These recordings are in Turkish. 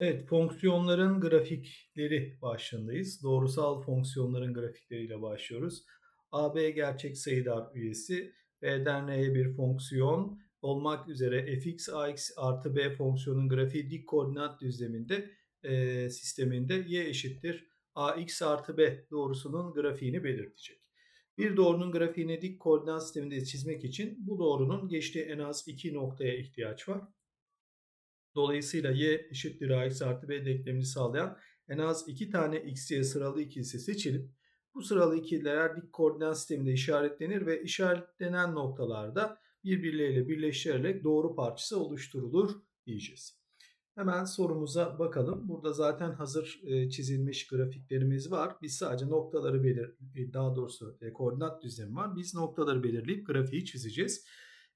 Evet, fonksiyonların grafikleri başlığındayız. Doğrusal fonksiyonların grafikleriyle başlıyoruz. AB gerçek sayılar üyesi, B'den N'ye bir fonksiyon olmak üzere fx, ax artı b fonksiyonun grafiği dik koordinat düzleminde e, sisteminde y eşittir ax artı b doğrusunun grafiğini belirtecek. Bir doğrunun grafiğini dik koordinat sisteminde çizmek için bu doğrunun geçtiği en az iki noktaya ihtiyaç var. Dolayısıyla y eşittir ax artı b denklemini sağlayan en az iki tane xy sıralı ikilisi seçilip bu sıralı ikililer dik koordinat sisteminde işaretlenir ve işaretlenen noktalarda birbirleriyle birleştirerek doğru parçası oluşturulur diyeceğiz. Hemen sorumuza bakalım. Burada zaten hazır e, çizilmiş grafiklerimiz var. Biz sadece noktaları belir, daha doğrusu e, koordinat düzlemi var. Biz noktaları belirleyip grafiği çizeceğiz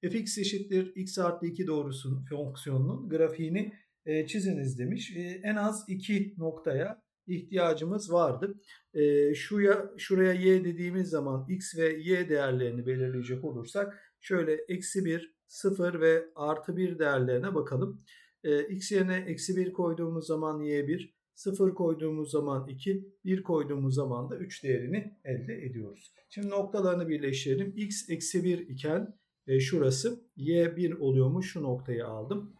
fx eşittir x artı 2 doğrusun fonksiyonunun grafiğini e, çiziniz demiş. E, en az iki noktaya ihtiyacımız vardı. E, şuraya, şuraya y dediğimiz zaman x ve y değerlerini belirleyecek olursak şöyle eksi 1, 0 ve artı 1 değerlerine bakalım. E, x yerine eksi 1 koyduğumuz zaman y 1, 0 koyduğumuz zaman 2, 1 koyduğumuz zaman da 3 değerini elde ediyoruz. Şimdi noktalarını birleştirelim. x eksi 1 iken e, şurası. Y1 oluyormuş şu noktayı aldım.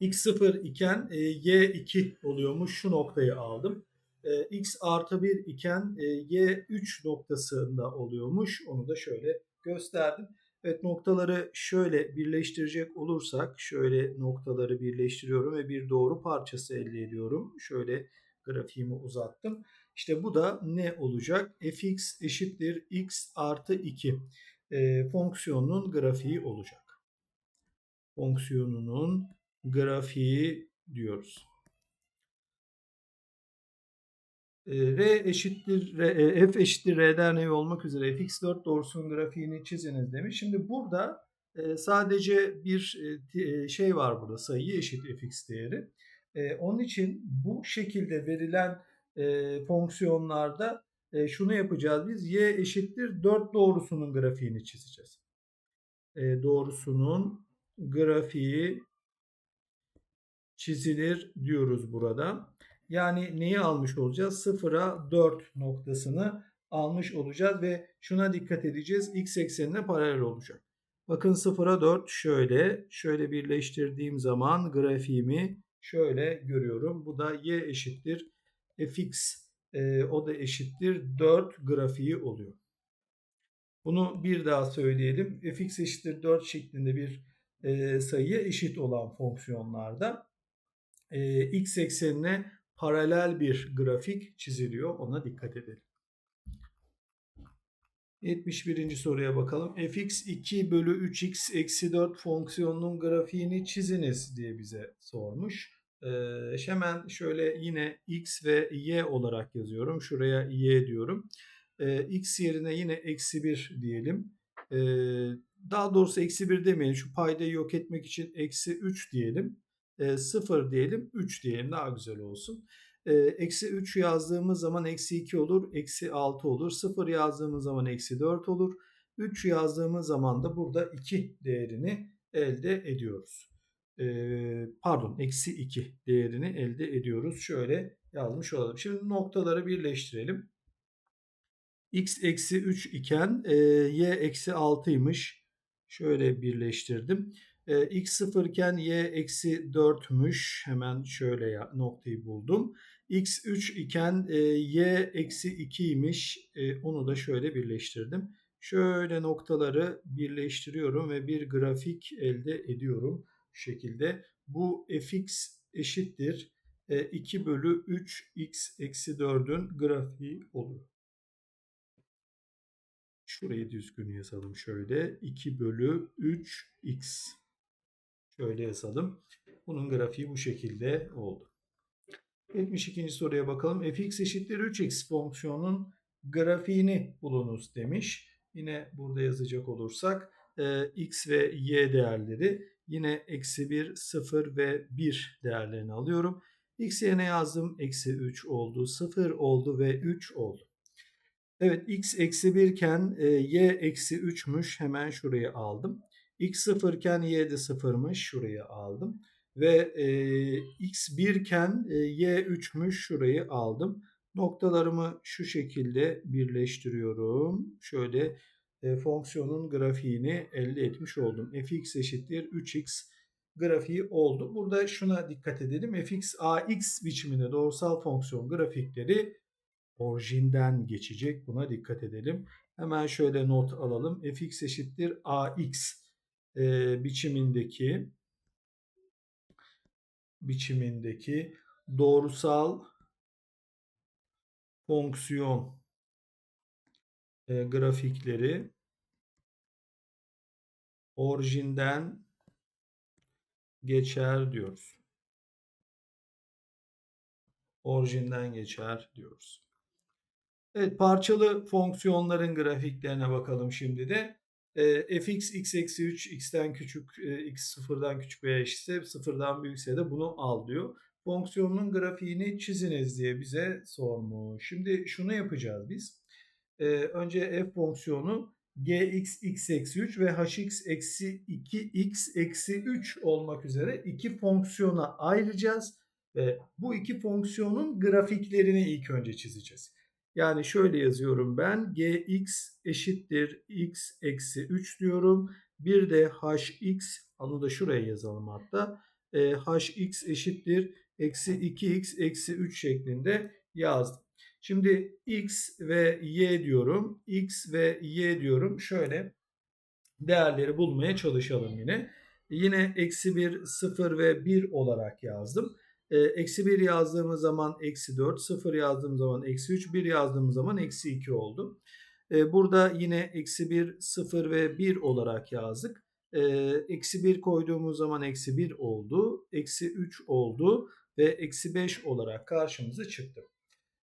X0 iken e, Y2 oluyormuş şu noktayı aldım. E, X artı 1 iken e, Y3 noktasında oluyormuş. Onu da şöyle gösterdim. Evet noktaları şöyle birleştirecek olursak şöyle noktaları birleştiriyorum ve bir doğru parçası elde ediyorum. Şöyle grafiğimi uzattım. İşte bu da ne olacak? fx eşittir x artı 2 e, fonksiyonun grafiği olacak. Fonksiyonunun grafiği diyoruz. E, R eşittir R, e, f eşittir R'den ne olmak üzere fx4 doğrusunun grafiğini çiziniz demiş. Şimdi burada e, sadece bir e, şey var burada sayı eşit fx değeri. E, onun için bu şekilde verilen e, fonksiyonlarda e, şunu yapacağız biz. Y eşittir 4 doğrusunun grafiğini çizeceğiz. E, doğrusunun grafiği çizilir diyoruz burada. Yani neyi almış olacağız? 0'a 4 noktasını almış olacağız ve şuna dikkat edeceğiz. X eksenine paralel olacak. Bakın 0'a 4 şöyle. Şöyle birleştirdiğim zaman grafiğimi şöyle görüyorum. Bu da y eşittir fx e, o da eşittir 4 grafiği oluyor. Bunu bir daha söyleyelim. fx eşittir 4 şeklinde bir e, sayıya eşit olan fonksiyonlarda e, x eksenine paralel bir grafik çiziliyor. Ona dikkat edelim. 71. soruya bakalım. fx 2 bölü 3x eksi 4 fonksiyonunun grafiğini çiziniz diye bize sormuş. Ee, hemen şöyle yine x ve y olarak yazıyorum. Şuraya y diyorum. Ee, x yerine yine eksi 1 diyelim. Ee, daha doğrusu eksi 1 demeyelim. Şu paydayı yok etmek için eksi 3 diyelim. Ee, 0 diyelim. 3 diyelim. Daha güzel olsun. Ee, eksi 3 yazdığımız zaman eksi 2 olur. Eksi 6 olur. 0 yazdığımız zaman eksi 4 olur. 3 yazdığımız zaman da burada 2 değerini elde ediyoruz pardon eksi 2 değerini elde ediyoruz. Şöyle yazmış olalım. Şimdi noktaları birleştirelim. x eksi 3 iken e, y eksi 6'ymış. Şöyle birleştirdim. E, x 0 iken y eksi 4'müş. Hemen şöyle ya, noktayı buldum. x 3 iken e, y eksi 2'ymiş. E, onu da şöyle birleştirdim. Şöyle noktaları birleştiriyorum ve bir grafik elde ediyorum şekilde bu fx eşittir 2 e, bölü 3 x eksi 4'ün grafiği olur. Şurayı düzgün yazalım şöyle. 2 bölü 3 x. Şöyle yazalım. Bunun grafiği bu şekilde oldu. 72. soruya bakalım. fx eşittir 3x fonksiyonun grafiğini bulunuz demiş. Yine burada yazacak olursak e, x ve y değerleri Yine eksi 1, 0 ve 1 değerlerini alıyorum. X yerine yazdım. Eksi 3 oldu. 0 oldu ve 3 oldu. Evet x eksi 1 iken e, y eksi 3'müş. Hemen şuraya aldım. x 0 iken y de 0'mış. Şuraya aldım. ve e, x 1 iken e, y 3'müş şurayı aldım. Noktalarımı şu şekilde birleştiriyorum. Şöyle e, fonksiyonun grafiğini elde etmiş oldum. fx eşittir 3x grafiği oldu. Burada şuna dikkat edelim. fx ax biçiminde doğrusal fonksiyon grafikleri orijinden geçecek. Buna dikkat edelim. Hemen şöyle not alalım. fx eşittir ax e, biçimindeki biçimindeki doğrusal fonksiyon e, grafikleri orijinden geçer diyoruz. Orijinden geçer diyoruz. Evet parçalı fonksiyonların grafiklerine bakalım şimdi de. E, fx x eksi 3 x'ten küçük e, x sıfırdan küçük veya eşitse sıfırdan büyükse de bunu al diyor. Fonksiyonun grafiğini çiziniz diye bize sormuş. Şimdi şunu yapacağız biz. E, önce f fonksiyonu gx x eksi 3 ve hx eksi 2x eksi 3 olmak üzere iki fonksiyona ayıracağız. Ve bu iki fonksiyonun grafiklerini ilk önce çizeceğiz. Yani şöyle yazıyorum ben gx eşittir x eksi 3 diyorum. Bir de hx onu da şuraya yazalım hatta. E, hx eşittir eksi 2x eksi 3 şeklinde yazdım. Şimdi x ve y diyorum. x ve y diyorum. Şöyle değerleri bulmaya çalışalım yine. Yine eksi 1, 0 ve 1 olarak yazdım. E, eksi 1 yazdığımız zaman eksi 4, 0 yazdığım zaman eksi 3, 1 yazdığımız zaman eksi 2 oldu. E, burada yine eksi 1, 0 ve 1 olarak yazdık. E, eksi 1 koyduğumuz zaman eksi 1 oldu. Eksi 3 oldu ve eksi 5 olarak karşımıza çıktı.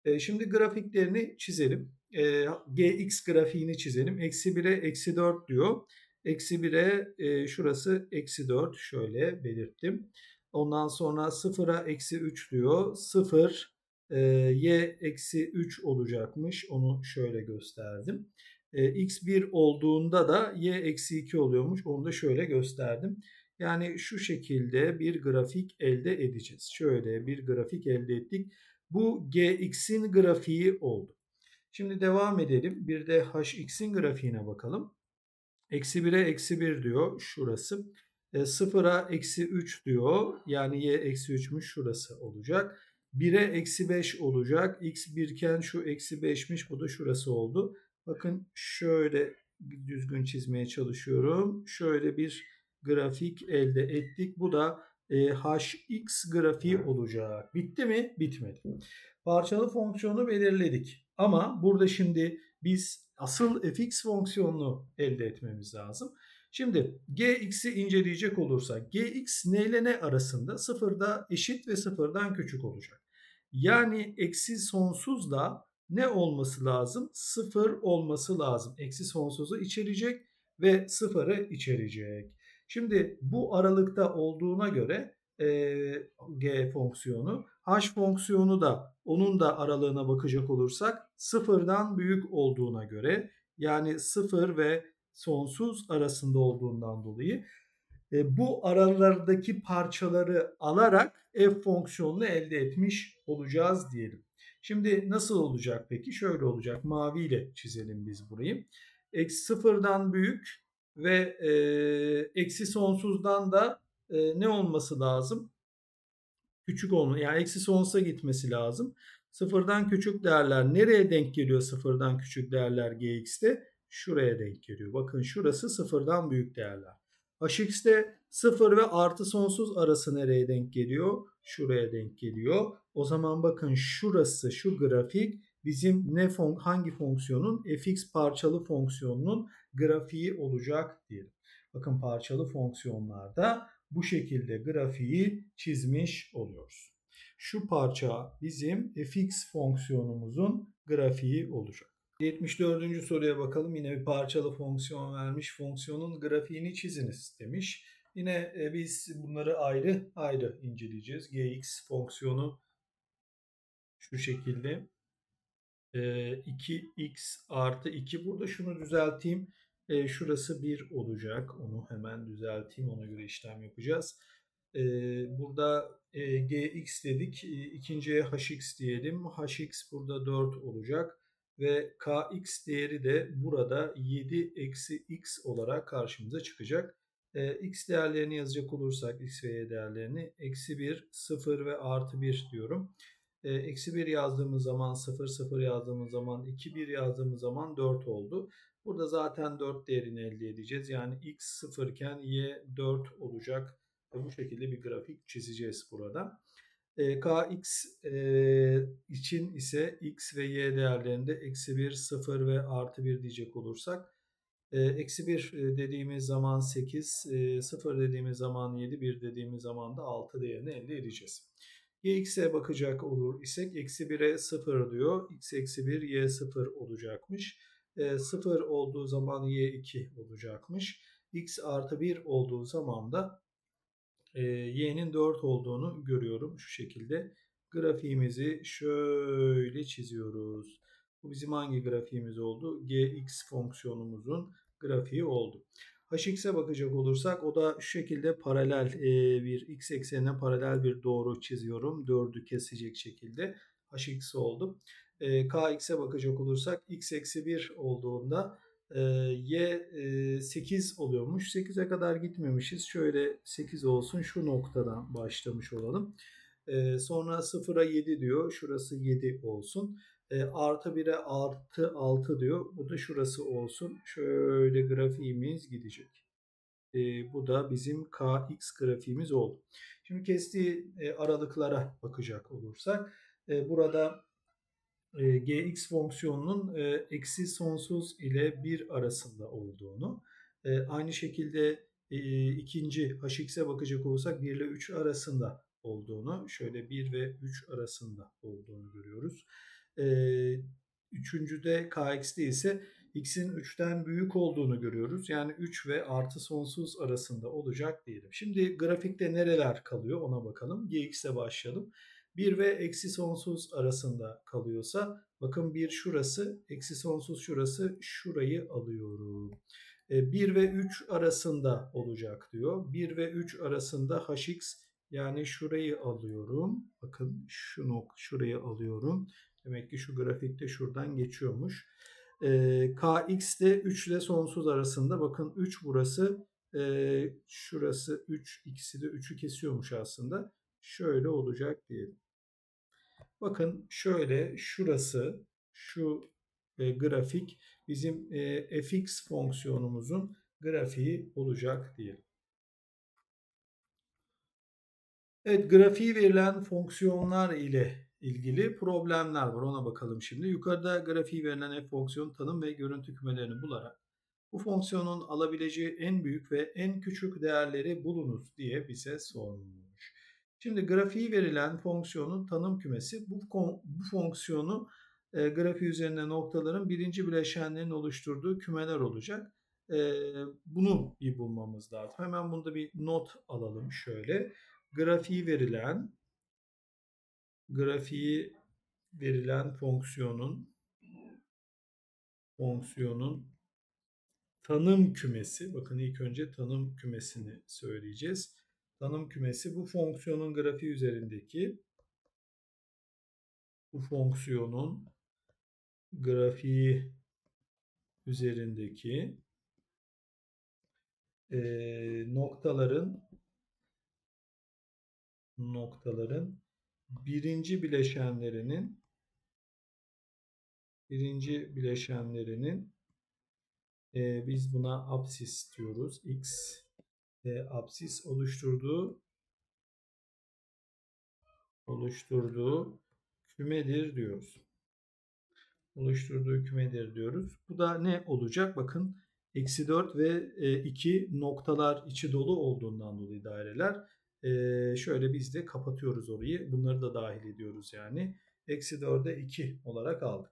E, şimdi grafiklerini çizelim. E, gx grafiğini çizelim. Eksi 1'e eksi 4 diyor. Eksi 1'e e, şurası eksi 4 şöyle belirttim. Ondan sonra 0'a eksi 3 diyor. 0 e, y eksi 3 olacakmış. Onu şöyle gösterdim. E, x 1 olduğunda da y eksi 2 oluyormuş. Onu da şöyle gösterdim. Yani şu şekilde bir grafik elde edeceğiz. Şöyle bir grafik elde ettik. Bu gx'in grafiği oldu. Şimdi devam edelim. Bir de hx'in grafiğine bakalım. Eksi 1'e eksi 1 diyor şurası. E, 0'a eksi 3 diyor. Yani y eksi 3'müş şurası olacak. 1'e eksi 5 olacak. x 1 iken şu eksi 5'miş. Bu da şurası oldu. Bakın şöyle düzgün çizmeye çalışıyorum. Şöyle bir grafik elde ettik. Bu da e, hx grafiği olacak. Bitti mi? Bitmedi. Parçalı fonksiyonu belirledik. Ama burada şimdi biz asıl fx fonksiyonunu elde etmemiz lazım. Şimdi gx'i inceleyecek olursak gx ne ile ne arasında sıfırda eşit ve sıfırdan küçük olacak. Yani eksi sonsuzla ne olması lazım? Sıfır olması lazım. Eksi sonsuzu içerecek ve sıfırı içerecek. Şimdi bu aralıkta olduğuna göre e, g fonksiyonu h fonksiyonu da onun da aralığına bakacak olursak sıfırdan büyük olduğuna göre yani sıfır ve sonsuz arasında olduğundan dolayı e, bu aralardaki parçaları alarak f fonksiyonunu elde etmiş olacağız diyelim. Şimdi nasıl olacak peki? Şöyle olacak. Maviyle çizelim biz burayı. Eksi sıfırdan büyük ve e, eksi sonsuzdan da e, ne olması lazım? Küçük olma yani eksi sonsuza gitmesi lazım. Sıfırdan küçük değerler nereye denk geliyor sıfırdan küçük değerler gx'te? şuraya denk geliyor. Bakın şurası sıfırdan büyük değerler. Hx'te sıfır ve artı sonsuz arası nereye denk geliyor? Şuraya denk geliyor. O zaman bakın şurası şu grafik bizim ne fon hangi fonksiyonun fx parçalı fonksiyonunun grafiği olacak diyelim. Bakın parçalı fonksiyonlarda bu şekilde grafiği çizmiş oluyoruz. Şu parça bizim fx fonksiyonumuzun grafiği olacak. 74. soruya bakalım. Yine bir parçalı fonksiyon vermiş. Fonksiyonun grafiğini çiziniz demiş. Yine e, biz bunları ayrı ayrı inceleyeceğiz. gx fonksiyonu şu şekilde. 2x e, artı 2. Burada şunu düzelteyim. E, şurası 1 olacak. Onu hemen düzelteyim. Ona göre işlem yapacağız. Eee, burada, eee, gx dedik. İii, ikinciye hx diyelim. hx burada 4 olacak ve kx değeri de burada 7 eksi x olarak karşımıza çıkacak. Eee, x değerlerini yazacak olursak x ve y değerlerini eksi 1, 0 ve artı 1 diyorum. Eee, eksi 1 yazdığımız zaman 0, 0 yazdığımız zaman 2, 1 yazdığımız zaman 4 oldu. Burada zaten 4 değerini elde edeceğiz. Yani x 0 iken y 4 olacak. Ve bu şekilde bir grafik çizeceğiz burada. E, kx e, için ise x ve y değerlerinde eksi 1, 0 ve artı 1 diyecek olursak eksi 1 dediğimiz zaman 8, 0 dediğimiz zaman 7, 1 dediğimiz zaman da 6 değerini elde edeceğiz. Gx'e bakacak olur isek eksi 1'e 0 diyor. x eksi 1 y 0 olacakmış. 0 olduğu zaman y 2 olacakmış. x artı 1 olduğu zaman da y'nin 4 olduğunu görüyorum şu şekilde. Grafiğimizi şöyle çiziyoruz. Bu bizim hangi grafiğimiz oldu? gx fonksiyonumuzun grafiği oldu. Hx'e bakacak olursak o da şu şekilde paralel bir x eksenine paralel bir doğru çiziyorum. 4'ü kesecek şekilde hx oldu. kx'e bakacak olursak x eksi 1 olduğunda y 8 oluyormuş. 8'e kadar gitmemişiz. Şöyle 8 olsun şu noktadan başlamış olalım. Sonra 0'a 7 diyor. Şurası 7 olsun. Artı 1'e artı 6 diyor. Bu da şurası olsun. Şöyle grafiğimiz gidecek. Bu da bizim kx grafiğimiz oldu. Şimdi kestiği aralıklara bakacak olursak. Burada e, gx fonksiyonunun e, eksi sonsuz ile 1 arasında olduğunu, e, aynı şekilde e, ikinci hx'e bakacak olursak 1 ile 3 arasında olduğunu, şöyle 1 ve 3 arasında olduğunu görüyoruz. E, üçüncüde kx'de ise x'in 3'ten büyük olduğunu görüyoruz. Yani 3 ve artı sonsuz arasında olacak diyelim. Şimdi grafikte nereler kalıyor ona bakalım. gx'e başlayalım. 1 ve eksi sonsuz arasında kalıyorsa bakın 1 şurası eksi sonsuz şurası şurayı alıyorum. 1 e, ve 3 arasında olacak diyor. 1 ve 3 arasında hx yani şurayı alıyorum. Bakın şu nok şurayı alıyorum. Demek ki şu grafikte şuradan geçiyormuş. E, kx de 3 ile sonsuz arasında. Bakın 3 burası. E, şurası 3. ikisi de 3'ü kesiyormuş aslında. Şöyle olacak diyelim. Bakın şöyle şurası şu e, grafik bizim e, fx fonksiyonumuzun grafiği olacak diyelim. Evet grafiği verilen fonksiyonlar ile ilgili problemler var ona bakalım şimdi. Yukarıda grafiği verilen f fonksiyon tanım ve görüntü kümelerini bularak bu fonksiyonun alabileceği en büyük ve en küçük değerleri bulunuz diye bize sormuş. Şimdi grafiği verilen fonksiyonun tanım kümesi bu, bu fonksiyonu e, grafiği üzerinde noktaların birinci bileşenlerin oluşturduğu kümeler olacak. E, bunu bir bulmamız lazım. Hemen bunda bir not alalım şöyle. Grafiği verilen grafiği verilen fonksiyonun fonksiyonun tanım kümesi. Bakın ilk önce tanım kümesini söyleyeceğiz. Tanım kümesi bu fonksiyonun grafiği üzerindeki bu fonksiyonun grafiği üzerindeki e, noktaların noktaların birinci bileşenlerinin birinci bileşenlerinin e, biz buna apsis diyoruz. X e, apsis oluşturduğu oluşturduğu kümedir diyoruz. Oluşturduğu kümedir diyoruz. Bu da ne olacak? Bakın eksi 4 ve 2 e, noktalar içi dolu olduğundan dolayı daireler. Şöyle biz de kapatıyoruz orayı. Bunları da dahil ediyoruz yani. Eksi 4'e 2 olarak aldık.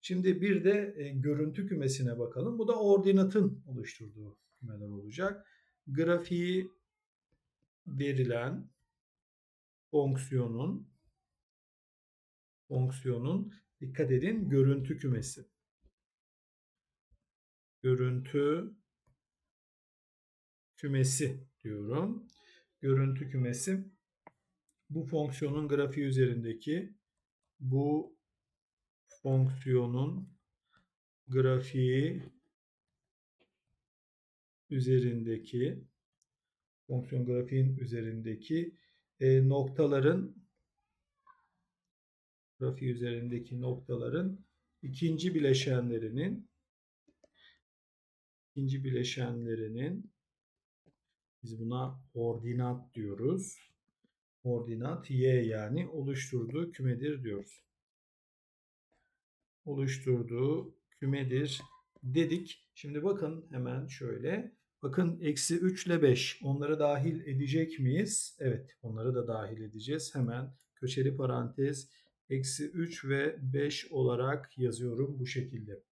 Şimdi bir de e, görüntü kümesine bakalım. Bu da ordinatın oluşturduğu kümeler olacak grafiği verilen fonksiyonun fonksiyonun dikkat edin görüntü kümesi. Görüntü kümesi diyorum. Görüntü kümesi. Bu fonksiyonun grafiği üzerindeki bu fonksiyonun grafiği üzerindeki fonksiyon grafiğin üzerindeki e, noktaların grafiği üzerindeki noktaların ikinci bileşenlerinin ikinci bileşenlerinin biz buna ordinat diyoruz. Ordinat y yani oluşturduğu kümedir diyoruz. Oluşturduğu kümedir dedik. Şimdi bakın hemen şöyle. Bakın eksi 3 ile 5 onları dahil edecek miyiz? Evet onları da dahil edeceğiz. Hemen köşeli parantez eksi 3 ve 5 olarak yazıyorum bu şekilde.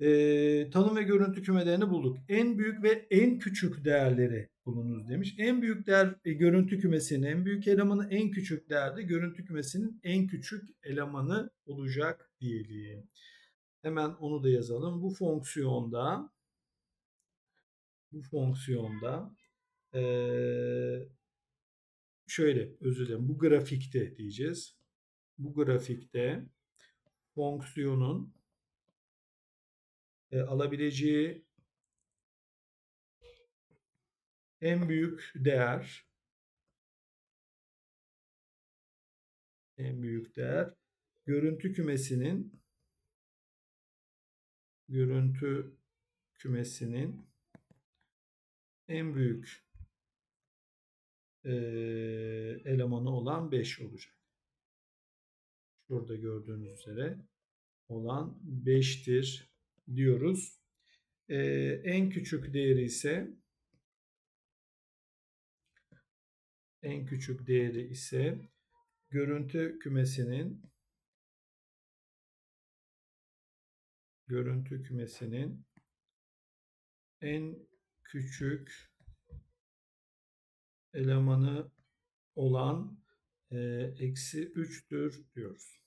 Ee, tanım ve görüntü kümelerini bulduk. En büyük ve en küçük değerleri bulunuz demiş. En büyük değer e, görüntü kümesinin en büyük elemanı en küçük değerde görüntü kümesinin en küçük elemanı olacak diyelim. Hemen onu da yazalım. Bu fonksiyonda bu fonksiyonda ee, şöyle özür dilerim bu grafikte diyeceğiz. Bu grafikte fonksiyonun e, alabileceği en büyük değer. En büyük değer. Görüntü kümesinin görüntü kümesinin en büyük e, elemanı olan 5 olacak. Şurada gördüğünüz üzere olan 5'tir diyoruz. E, en küçük değeri ise en küçük değeri ise görüntü kümesinin görüntü kümesinin en küçük elemanı olan e, eksi 3'tür diyoruz.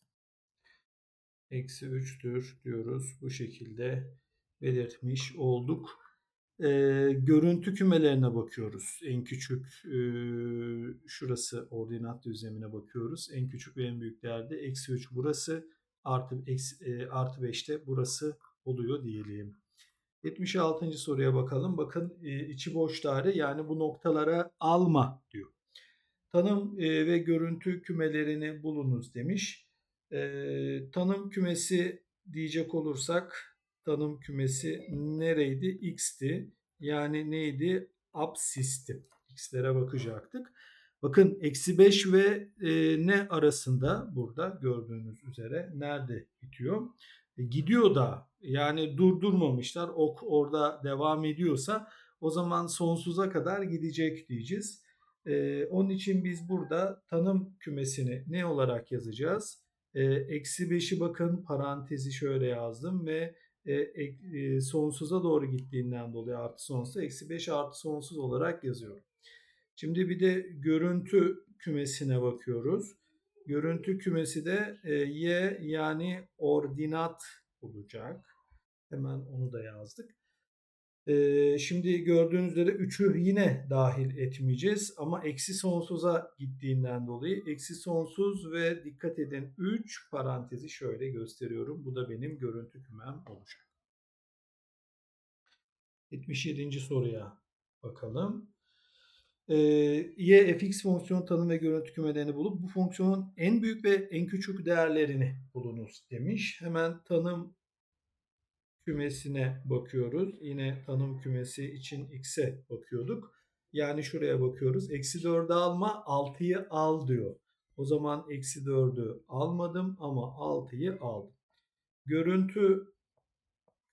Eksi 3'tür diyoruz. Bu şekilde belirtmiş olduk. E, görüntü kümelerine bakıyoruz. En küçük e, şurası ordinat düzlemine bakıyoruz. En küçük ve en büyük değerde eksi 3 burası artı, eksi, e, artı 5 de burası oluyor diyelim. 76. soruya bakalım. Bakın e, içi boş daire yani bu noktalara alma diyor. Tanım e, ve görüntü kümelerini bulunuz demiş. E, tanım kümesi diyecek olursak tanım kümesi nereydi? X'ti. Yani neydi? Absisti. X'lere bakacaktık. Bakın eksi 5 ve e, ne arasında burada gördüğünüz üzere nerede bitiyor? E, gidiyor da yani durdurmamışlar ok orada devam ediyorsa o zaman sonsuza kadar gidecek diyeceğiz. E, onun için biz burada tanım kümesini ne olarak yazacağız? Eksi 5'i bakın parantezi şöyle yazdım ve e, e, sonsuza doğru gittiğinden dolayı artı sonsuz eksi 5 artı sonsuz olarak yazıyorum. Şimdi bir de görüntü kümesine bakıyoruz. Görüntü kümesi de e, y yani ordinat olacak. Hemen onu da yazdık. Şimdi gördüğünüz üzere 3'ü yine dahil etmeyeceğiz. Ama eksi sonsuza gittiğinden dolayı eksi sonsuz ve dikkat edin 3 parantezi şöyle gösteriyorum. Bu da benim görüntü kümem olacak. 77. soruya bakalım e, y fx fonksiyon tanım ve görüntü kümelerini bulup bu fonksiyonun en büyük ve en küçük değerlerini bulunuz demiş. Hemen tanım kümesine bakıyoruz. Yine tanım kümesi için x'e bakıyorduk. Yani şuraya bakıyoruz. Eksi 4'ü alma 6'yı al diyor. O zaman eksi 4'ü almadım ama 6'yı aldım. Görüntü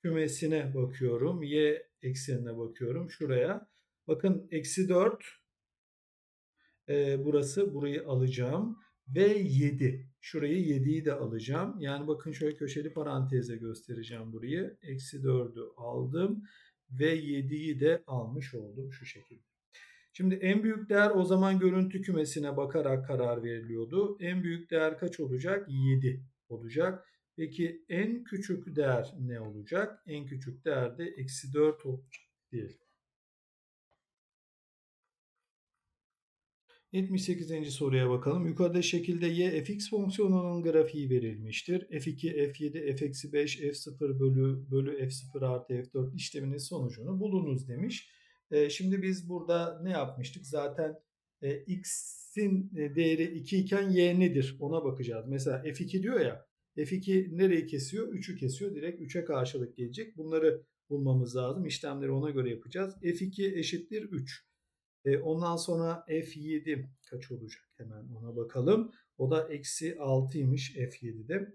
kümesine bakıyorum. Y eksenine bakıyorum. Şuraya. Bakın eksi 4 e, burası burayı alacağım ve 7. Şurayı 7'yi de alacağım. Yani bakın şöyle köşeli paranteze göstereceğim burayı. Eksi 4'ü aldım ve 7'yi de almış oldum şu şekilde. Şimdi en büyük değer o zaman görüntü kümesine bakarak karar veriliyordu. En büyük değer kaç olacak? 7 olacak. Peki en küçük değer ne olacak? En küçük değer de eksi 4 olacak diyelim. 78. soruya bakalım. Yukarıda şekilde y fx fonksiyonunun grafiği verilmiştir. f2, f7, f-5, f0 bölü, bölü f0 artı f4 işleminin sonucunu bulunuz demiş. E, şimdi biz burada ne yapmıştık? Zaten e, x'in değeri 2 iken y nedir? Ona bakacağız. Mesela f2 diyor ya. f2 nereyi kesiyor? 3'ü kesiyor. Direkt 3'e karşılık gelecek. Bunları bulmamız lazım. İşlemleri ona göre yapacağız. f2 eşittir 3. E, ondan sonra F7 kaç olacak? Hemen ona bakalım. O da eksi 6'ymış F7'de.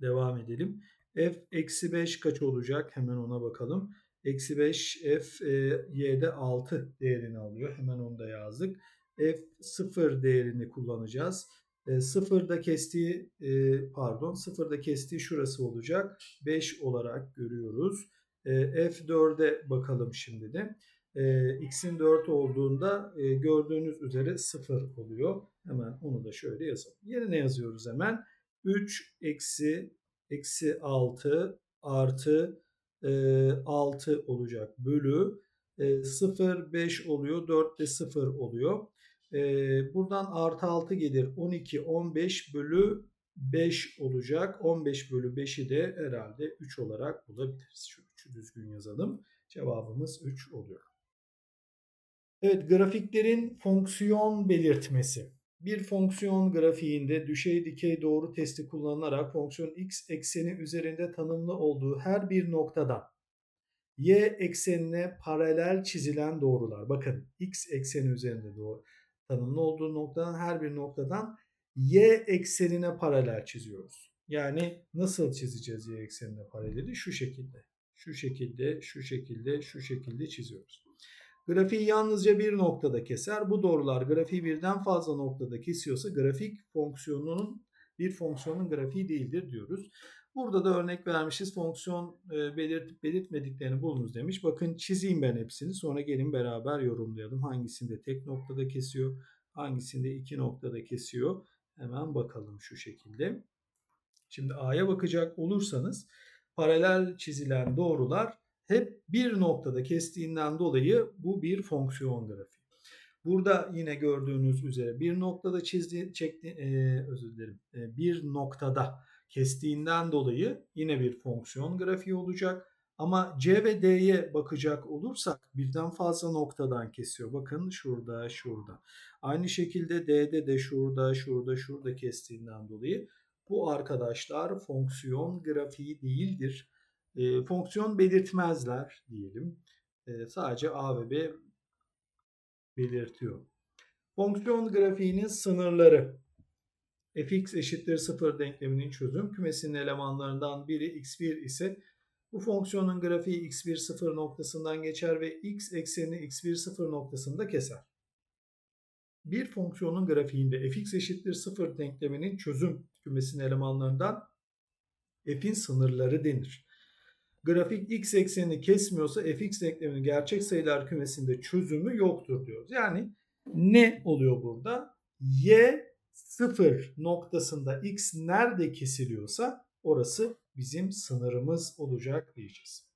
Devam edelim. F eksi 5 kaç olacak? Hemen ona bakalım. Eksi 5 F e, Y'de 6 değerini alıyor. Hemen onu da yazdık. F 0 değerini kullanacağız. E, sıfırda kestiği e, pardon sıfırda kestiği şurası olacak. 5 olarak görüyoruz. E, F4'e bakalım şimdi de e, x'in 4 olduğunda e, gördüğünüz üzere 0 oluyor. Hemen onu da şöyle yazalım. Yerine yazıyoruz hemen. 3 eksi eksi 6 artı e, 6 olacak bölü e, 0 5 oluyor 4 de 0 oluyor. E, buradan artı 6 gelir 12 15 bölü 5 olacak. 15 bölü 5'i de herhalde 3 olarak bulabiliriz. Şu 3'ü düzgün yazalım. Cevabımız 3 oluyor. Evet, grafiklerin fonksiyon belirtmesi. Bir fonksiyon grafiğinde düşey dikey doğru testi kullanılarak fonksiyon x ekseni üzerinde tanımlı olduğu her bir noktada y eksenine paralel çizilen doğrular. Bakın x ekseni üzerinde doğru tanımlı olduğu noktadan her bir noktadan y eksenine paralel çiziyoruz. Yani nasıl çizeceğiz y eksenine paraleli? Şu şekilde. Şu şekilde, şu şekilde, şu şekilde çiziyoruz. Grafiği yalnızca bir noktada keser. Bu doğrular grafiği birden fazla noktada kesiyorsa grafik fonksiyonunun bir fonksiyonun grafiği değildir diyoruz. Burada da örnek vermişiz. Fonksiyon e, belirtip belirtmediklerini bulunuz demiş. Bakın çizeyim ben hepsini. Sonra gelin beraber yorumlayalım. Hangisinde tek noktada kesiyor, hangisinde iki noktada kesiyor. Hemen bakalım şu şekilde. Şimdi A'ya bakacak olursanız paralel çizilen doğrular hep bir noktada kestiğinden dolayı bu bir fonksiyon grafiği. Burada yine gördüğünüz üzere bir noktada çizdi, çekti, e, özür dilerim, e, bir noktada kestiğinden dolayı yine bir fonksiyon grafiği olacak. Ama C ve D'ye bakacak olursak birden fazla noktadan kesiyor. Bakın şurada, şurada. Aynı şekilde D'de de şurada, şurada, şurada kestiğinden dolayı bu arkadaşlar fonksiyon grafiği değildir e, fonksiyon belirtmezler diyelim. E, sadece A ve B belirtiyor. Fonksiyon grafiğinin sınırları fx eşittir 0 denkleminin çözüm kümesinin elemanlarından biri x1 ise bu fonksiyonun grafiği x1 0 noktasından geçer ve x eksenini x1 0 noktasında keser. Bir fonksiyonun grafiğinde fx eşittir 0 denkleminin çözüm kümesinin elemanlarından f'in sınırları denir grafik x eksenini kesmiyorsa fx denkleminin gerçek sayılar kümesinde çözümü yoktur diyoruz. Yani ne oluyor burada? y 0 noktasında x nerede kesiliyorsa orası bizim sınırımız olacak diyeceğiz.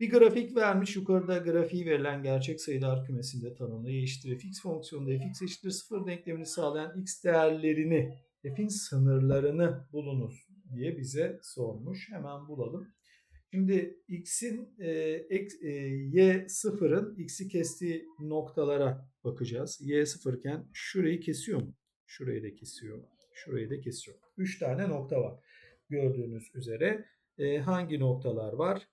Bir grafik vermiş. Yukarıda grafiği verilen gerçek sayılar kümesinde tanımlı y eşittir fx fonksiyonunda fx eşittir 0 denklemini sağlayan x değerlerini f'in sınırlarını bulunuz diye bize sormuş. Hemen bulalım. Şimdi x'in e, e, y sıfırın x'i kestiği noktalara bakacağız. y sıfırken şurayı kesiyor mu? Şurayı da kesiyor. Şurayı da kesiyor. 3 tane nokta var. Gördüğünüz üzere e, hangi noktalar var?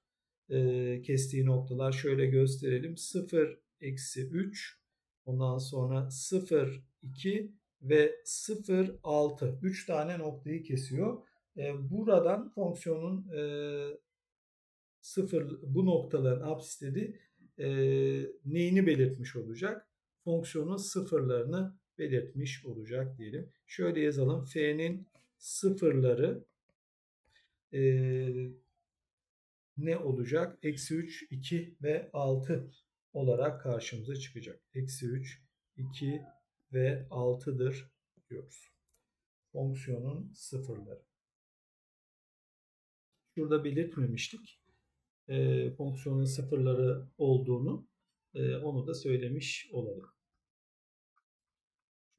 E, kestiği noktalar şöyle gösterelim. 0 eksi 3 ondan sonra 0 2 ve 0 6 3 tane noktayı kesiyor. E, buradan fonksiyonun e, sıfır bu noktaların absisleri e, neyini belirtmiş olacak? Fonksiyonun sıfırlarını belirtmiş olacak diyelim. Şöyle yazalım. F'nin sıfırları e, ne olacak? Eksi 3, 2 ve 6 olarak karşımıza çıkacak. Eksi 3, 2 ve 6'dır diyoruz. Fonksiyonun sıfırları. Şurada belirtmemiştik. E, fonksiyonun sıfırları olduğunu e, onu da söylemiş olalım.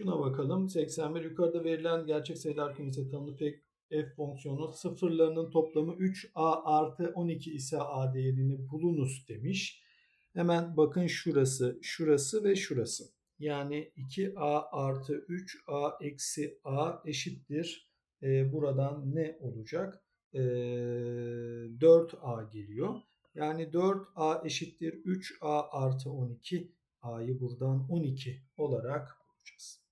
Şuna bakalım. 81 yukarıda verilen gerçek sayılar kümesi tanımlı f, fonksiyonu sıfırlarının toplamı 3a artı 12 ise a değerini bulunuz demiş. Hemen bakın şurası, şurası ve şurası. Yani 2a artı 3a eksi a eşittir. Ee, buradan ne olacak? Ee, 4a geliyor. Yani 4a eşittir 3a artı 12. a'yı buradan 12 olarak bulacağız.